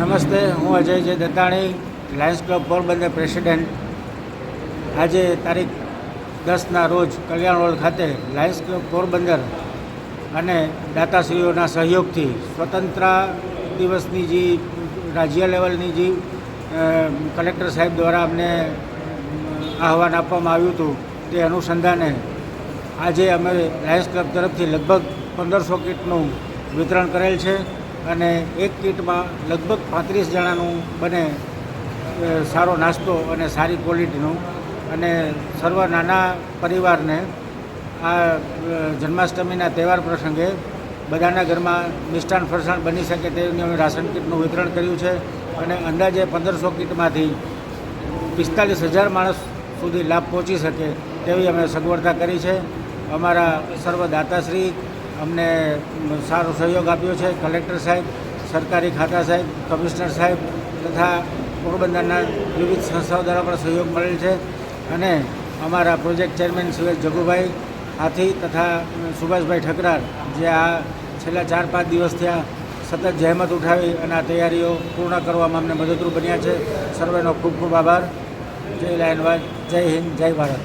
નમસ્તે, હું Ajay Jay Dattani Lions Club Porbandar president આજે તારીખ દસના રોજ કલ્યાણ હોલ ખાતે લાયન્સ ક્લબ પોરબંદર અને દાતાશ્રીઓના સહયોગથી સ્વતંત્ર દિવસની જે રાજ્ય લેવલની જે કલેક્ટર સાહેબ દ્વારા અમને આહવાન આપવામાં આવ્યું હતું તે અનુસંધાને આજે અમે લાયન્સ ક્લબ તરફથી લગભગ પંદરસો કીટનું વિતરણ કરેલ છે. અને એક કીટમાં લગભગ પાંત્રીસ જણાનું બને સારો નાસ્તો અને સારી ક્વોલિટીનું. અને સર્વ નાના પરિવારને આ જન્માષ્ટમીના તહેવાર પ્રસંગે બધાના ઘરમાં મિષ્ટાન ફરસાણ બની શકે તેની અમે રાશન કીટનું વિતરણ કર્યું છે. અને અંદાજે પંદરસો કીટમાંથી પિસ્તાલીસ હજાર માણસ સુધી લાભ પહોંચી શકે તેવી અમે સગવડતા કરી છે. અમારા સર્વ દાતાશ્રી અમને સારો સહયોગ આપ્યો છે. કલેક્ટર સાહેબ, સરકારી ખાતા સાહેબ, કમિશનર સાહેબ તથા પોરબંદરના વિવિધ સંસ્થાઓ દ્વારા પણ સહયોગ મળેલ છે. અને અમારા પ્રોજેક્ટ ચેરમેન સુરેશ જગુભાઈ હાથી તથા સુભાષભાઈ ઠકરાર જે આ છેલ્લા ચાર પાંચ દિવસથી આ સતત જહેમત ઉઠાવી અને આ તૈયારીઓ પૂર્ણ કરવામાં અમને મદદરૂપ બન્યા છે. સર્વેનો ખૂબ ખૂબ આભાર. જય લાયનવાદ જય હિન્દ, જય ભારત.